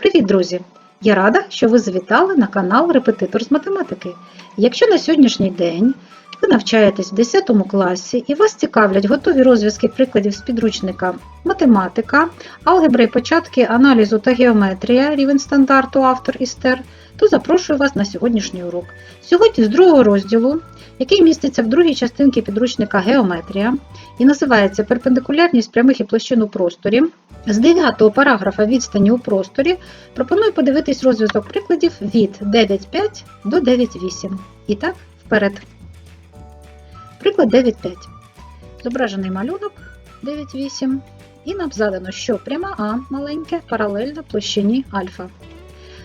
Привіт, друзі! Я рада, що ви завітали на канал Репетитор з математики. Якщо на сьогоднішній день ви навчаєтесь в 10 класі і вас цікавлять готові розв'язки прикладів з підручника математика, алгебра і початки аналізу та геометрія, рівень стандарту автор Істер, то запрошую вас на сьогоднішній урок. Сьогодні з другого розділу, який міститься в другій частинці підручника Геометрія і називається Перпендикулярність прямих і площин у просторі. З 9 параграфа відстані у просторі пропоную подивитись розв'язок прикладів від 9.5 до 9.8. І так, вперед. Приклад 9.5. Зображений малюнок 9.8. І нам задано, що пряма А маленьке паралельна площині альфа.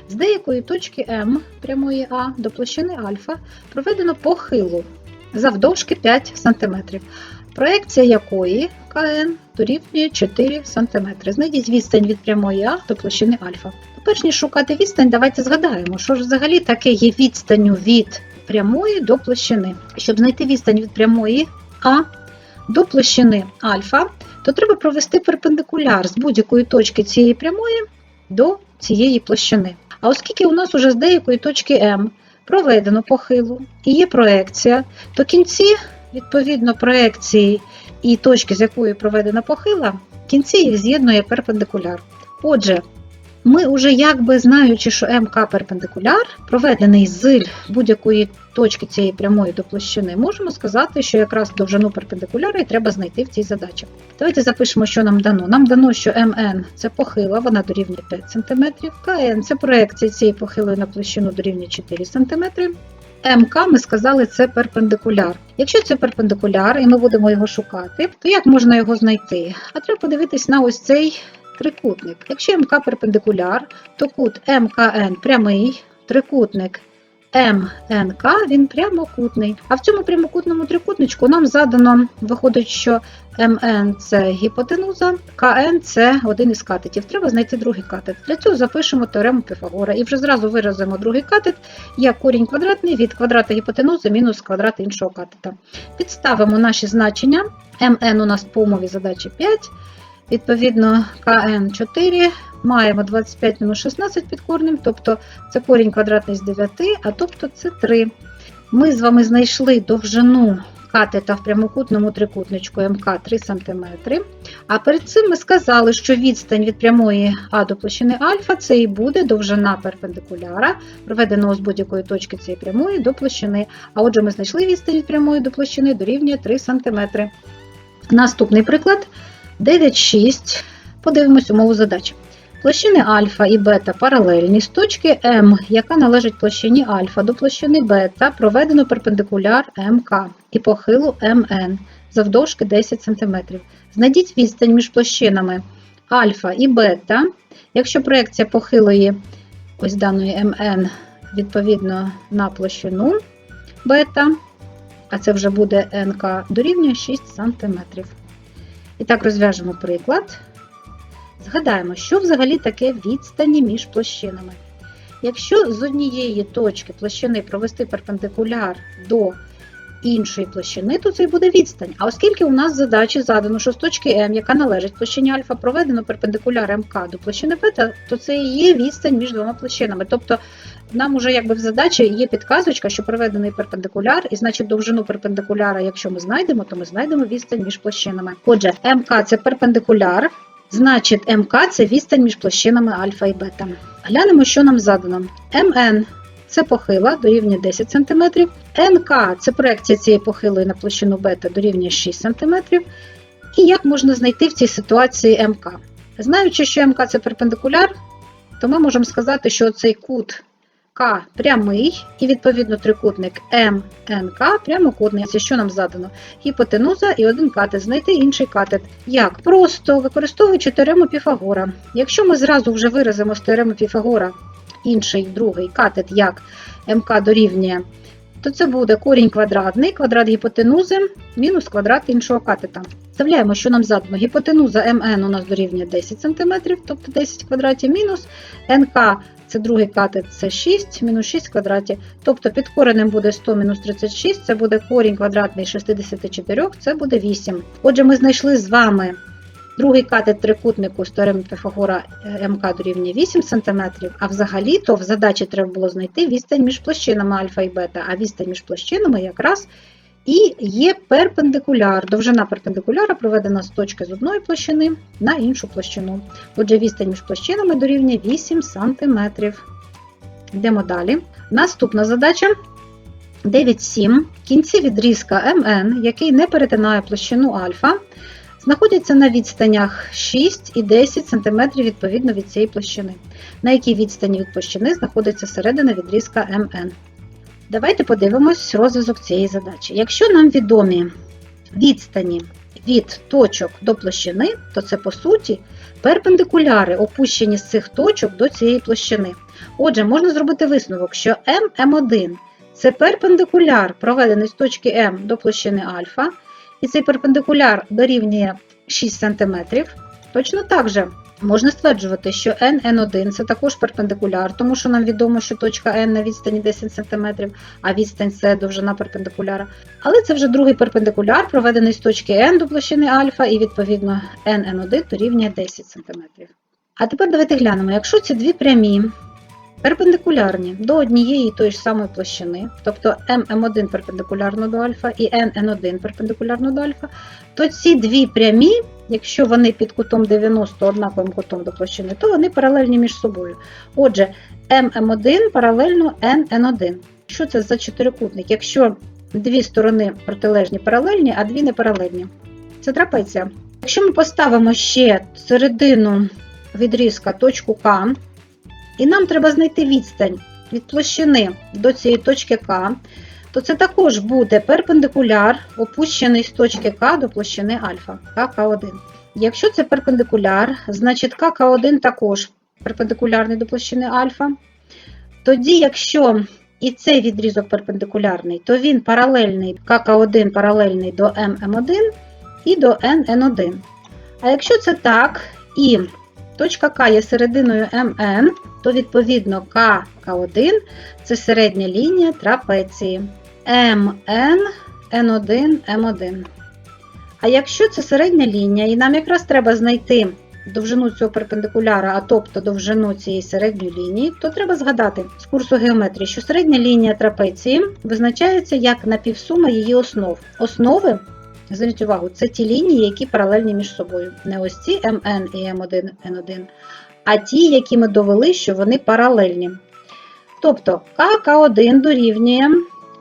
З деякої точки М прямої А до площини альфа проведено похилу завдовжки 5 см проекція якої КН дорівнює 4 см. Знайдіть відстань від прямої А до площини альфа. Перш ніж шукати відстань, давайте згадаємо, що ж взагалі таке є відстанню від прямої до площини. Щоб знайти відстань від прямої А до площини альфа, то треба провести перпендикуляр з будь-якої точки цієї прямої до цієї площини. А оскільки у нас уже з деякої точки М проведено похилу і є проекція, то кінці Відповідно проекції і точки, з якої проведена похила, кінці їх з'єднує перпендикуляр. Отже, ми вже якби знаючи, що МК перпендикуляр, проведений з будь-якої точки цієї прямої до площини, можемо сказати, що якраз довжину перпендикуляра і треба знайти в цій задачі. Давайте запишемо, що нам дано. Нам дано, що МН це похила, вона дорівнює 5 см, КН це проекція цієї похилої на площину дорівнює 4 см. МК ми сказали, це перпендикуляр. Якщо це перпендикуляр і ми будемо його шукати, то як можна його знайти? А треба подивитись на ось цей трикутник. Якщо МК перпендикуляр, то кут МКН прямий, трикутник МНК він прямокутний. А в цьому прямокутному трикутничку нам задано, виходить, що МН це гіпотенуза, КН це один із катетів. Треба знайти другий катет. Для цього запишемо теорему Піфагора і вже зразу виразимо другий катет як корінь квадратний від квадрата гіпотенузи мінус квадрат іншого катета. Підставимо наші значення. МН у нас по умові задачі 5. Відповідно, КН 4, маємо 25 мінус 16 під корнем, тобто це корінь квадратний з 9, а тобто це 3. Ми з вами знайшли довжину катета в прямокутному трикутничку МК 3 см. А перед цим ми сказали, що відстань від прямої А до площини альфа це і буде довжина перпендикуляра, проведеного з будь-якої точки цієї прямої до площини. А отже, ми знайшли відстань від прямої до площини дорівнює 3 см. Наступний приклад 9,6. Подивимось умову задачі. Площини альфа і бета паралельні з точки М, яка належить площині альфа, до площини бета проведено перпендикуляр МК і похилу МН завдовжки 10 см. Знайдіть відстань між площинами альфа і бета. Якщо проекція похилої ось даної МН відповідно на площину бета, а це вже буде НК, дорівнює 6 см. І так розв'яжемо приклад. Згадаємо, що взагалі таке відстані між площинами. Якщо з однієї точки площини провести перпендикуляр до іншої площини, то це буде відстань. А оскільки у нас задачі задано, що з точки М, яка належить площині альфа, проведено перпендикуляр МК до площини бета, то це і є відстань між двома площинами. Тобто нам уже якби в задачі є підказочка, що проведений перпендикуляр, і значить довжину перпендикуляра, якщо ми знайдемо, то ми знайдемо відстань між площинами. Отже, МК це перпендикуляр. Значить, МК це відстань між площинами альфа і бета. Глянемо, що нам задано. МН це похила дорівнює 10 см. НК це проекція цієї похилої на площину бета дорівнює 6 см. І як можна знайти в цій ситуації МК? Знаючи, що МК це перпендикуляр, то ми можемо сказати, що цей кут К прямий, і відповідно трикутник МНК прямокутний. Що нам задано? Гіпотенуза і один катет. Знайти інший катет. Як? Просто використовуючи теорему Піфагора. Якщо ми зразу вже виразимо з теореми Піфагора інший другий катет як МК дорівнює, то це буде корінь квадратний, квадрат гіпотенузи мінус квадрат іншого катета. Вставляємо, що нам задано. Гіпотенуза МН у нас дорівнює 10 см, тобто 10 квадратів мінус НК це другий катет, це 6, мінус 6 квадратів. Тобто під коренем буде 100 мінус 36, це буде корінь квадратний 64, це буде 8. Отже, ми знайшли з вами Другий катет трикутнику з теореми Піфагора МК дорівнює 8 см, а взагалі-то в задачі треба було знайти відстань між площинами альфа і бета, а відстань між площинами якраз і є перпендикуляр. Довжина перпендикуляра проведена з точки з одної площини на іншу площину. Отже, відстань між площинами дорівнює 8 см. Йдемо далі. Наступна задача 9,7. Кінці відрізка МН, який не перетинає площину альфа, знаходяться на відстанях 6 і 10 см відповідно від цієї площини, на якій відстані від площини знаходиться середина відрізка МН. Давайте подивимось розв'язок цієї задачі. Якщо нам відомі відстані від точок до площини, то це по суті перпендикуляри, опущені з цих точок до цієї площини. Отже, можна зробити висновок, що ММ1 це перпендикуляр, проведений з точки М до площини альфа, і цей перпендикуляр дорівнює 6 см. Точно так же можна стверджувати, що NN1 це також перпендикуляр, тому що нам відомо, що точка N на відстані 10 см, а відстань це довжина перпендикуляра. Але це вже другий перпендикуляр, проведений з точки N до площини альфа, і відповідно NN1 дорівнює 10 см. А тепер давайте глянемо, якщо ці дві прямі перпендикулярні до однієї тої ж самої площини, тобто MM1 перпендикулярно до альфа і NN1 перпендикулярно до альфа, то ці дві прямі, якщо вони під кутом 90 однаковим кутом до площини, то вони паралельні між собою. Отже, MM1 паралельно NN1. Що це за чотирикутник? Якщо дві сторони протилежні паралельні, а дві не паралельні. Це трапеція. Якщо ми поставимо ще середину відрізка точку К, і нам треба знайти відстань від площини до цієї точки К, то це також буде перпендикуляр, опущений з точки К до площини альфа, КК1. Якщо це перпендикуляр, значить КК1 також перпендикулярний до площини альфа. Тоді, якщо і цей відрізок перпендикулярний, то він паралельний КК1 паралельний до ММ1 і до НН1. А якщо це так, і точка К є серединою МН, то відповідно КК1 це середня лінія трапеції МН, Н1, М1. А якщо це середня лінія, і нам якраз треба знайти довжину цього перпендикуляра, а тобто довжину цієї середньої лінії, то треба згадати з курсу геометрії, що середня лінія трапеції визначається як напівсума її основ. Основи, зверніть увагу, це ті лінії, які паралельні між собою. Не ось ці МН і М1, Н1, а ті, які ми довели, що вони паралельні. Тобто КК1 дорівнює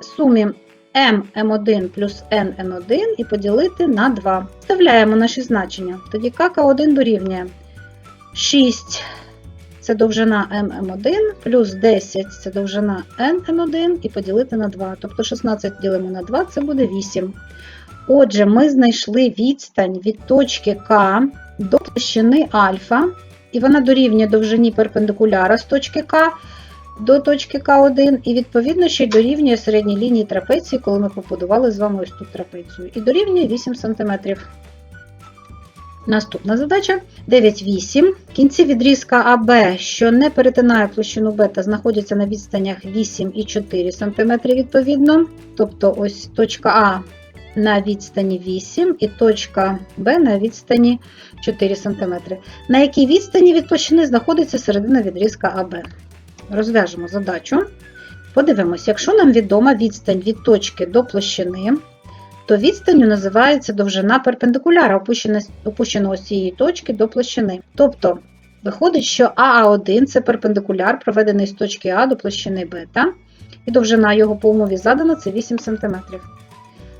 сумі ММ1 плюс НН1 і поділити на 2. Вставляємо наші значення. Тоді КК1 дорівнює 6 це довжина ММ1, плюс 10 це довжина НМ1 і поділити на 2. Тобто 16 ділимо на 2 це буде 8. Отже, ми знайшли відстань від точки К до площини альфа, і вона дорівнює довжині перпендикуляра з точки К до точки К1, і відповідно ще й дорівнює середній лінії трапеції, коли ми побудували з вами ось тут трапецію. І дорівнює 8 см. Наступна задача 9,8. Кінці відрізка АБ, що не перетинає площину бета, знаходяться на відстанях 8 і 4 см відповідно. Тобто ось точка А на відстані 8 і точка Б на відстані 4 см. На якій відстані від площини знаходиться середина відрізка АБ. Розв'яжемо задачу. Подивимось, якщо нам відома відстань від точки до площини, то відстанню називається довжина перпендикуляра, опущеного з цієї точки до площини. Тобто, виходить, що АА1 це перпендикуляр, проведений з точки А до площини бета, і довжина його по умові задана це 8 см.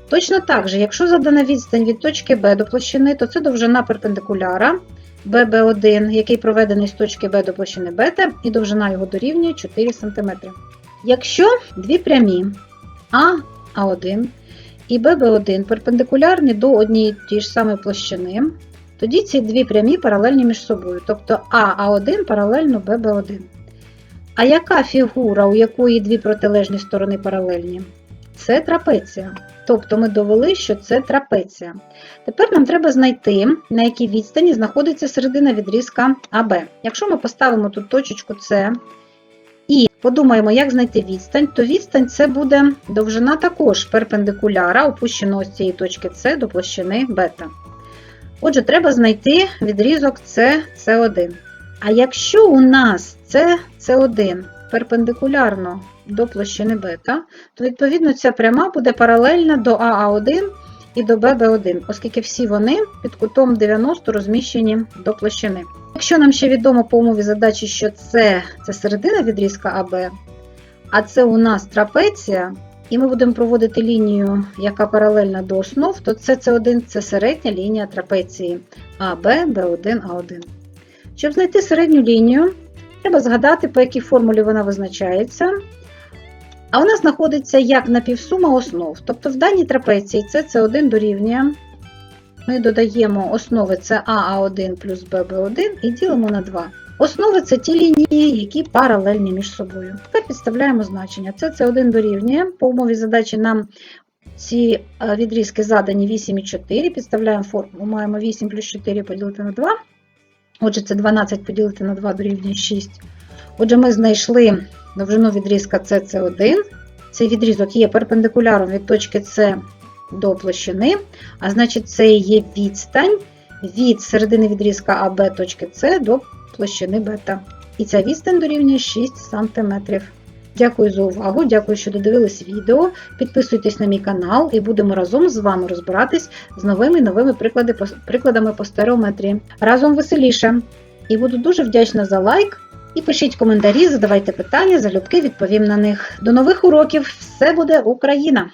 Точно так же, якщо задана відстань від точки Б до площини, то це довжина перпендикуляра ББ1, який проведений з точки Б до площини бета, і довжина його дорівнює 4 см. Якщо дві прямі А, А1 і ББ1 перпендикулярні до однієї тієї ж самої площини, тоді ці дві прямі паралельні між собою, тобто А, А1 паралельно ББ1. А яка фігура, у якої дві протилежні сторони паралельні? Це трапеція. Тобто ми довели, що це трапеція. Тепер нам треба знайти, на якій відстані знаходиться середина відрізка АБ. Якщо ми поставимо тут точечку С і подумаємо, як знайти відстань, то відстань це буде довжина також перпендикуляра, опущеного з цієї точки С до площини бета. Отже, треба знайти відрізок С, С1. А якщо у нас це С1 перпендикулярно до площини бета, то відповідно ця пряма буде паралельна до АА1 і до ББ1, оскільки всі вони під кутом 90 розміщені до площини. Якщо нам ще відомо по умові задачі, що це, це середина відрізка АБ, а це у нас трапеція, і ми будемо проводити лінію, яка паралельна до основ, то це С1 це середня лінія трапеції АБ, Б1, А1. Щоб знайти середню лінію, треба згадати, по якій формулі вона визначається. А вона знаходиться як напівсума основ. Тобто в даній трапеції це С1 дорівнює. Ми додаємо основи це АА1 плюс ББ1 і ділимо на 2. Основи це ті лінії, які паралельні між собою. Тепер підставляємо значення. Це С1 дорівнює. По умові задачі нам ці е, відрізки задані 8 і 4. Підставляємо формулу. Маємо 8 плюс 4 поділити на 2. Отже, це 12 поділити на 2 дорівнює 6. Отже, ми знайшли довжину відрізка CC1. Цей відрізок є перпендикуляром від точки С до площини, а значить, це є відстань від середини відрізка АБ точки С до площини бета. І ця відстань дорівнює 6 см. Дякую за увагу, дякую, що додивились відео. Підписуйтесь на мій канал і будемо разом з вами розбиратись з новими новими приклади, прикладами по стереометрії. Разом веселіше! І буду дуже вдячна за лайк. І пишіть коментарі, задавайте питання, залюбки відповім на них. До нових уроків! Все буде Україна!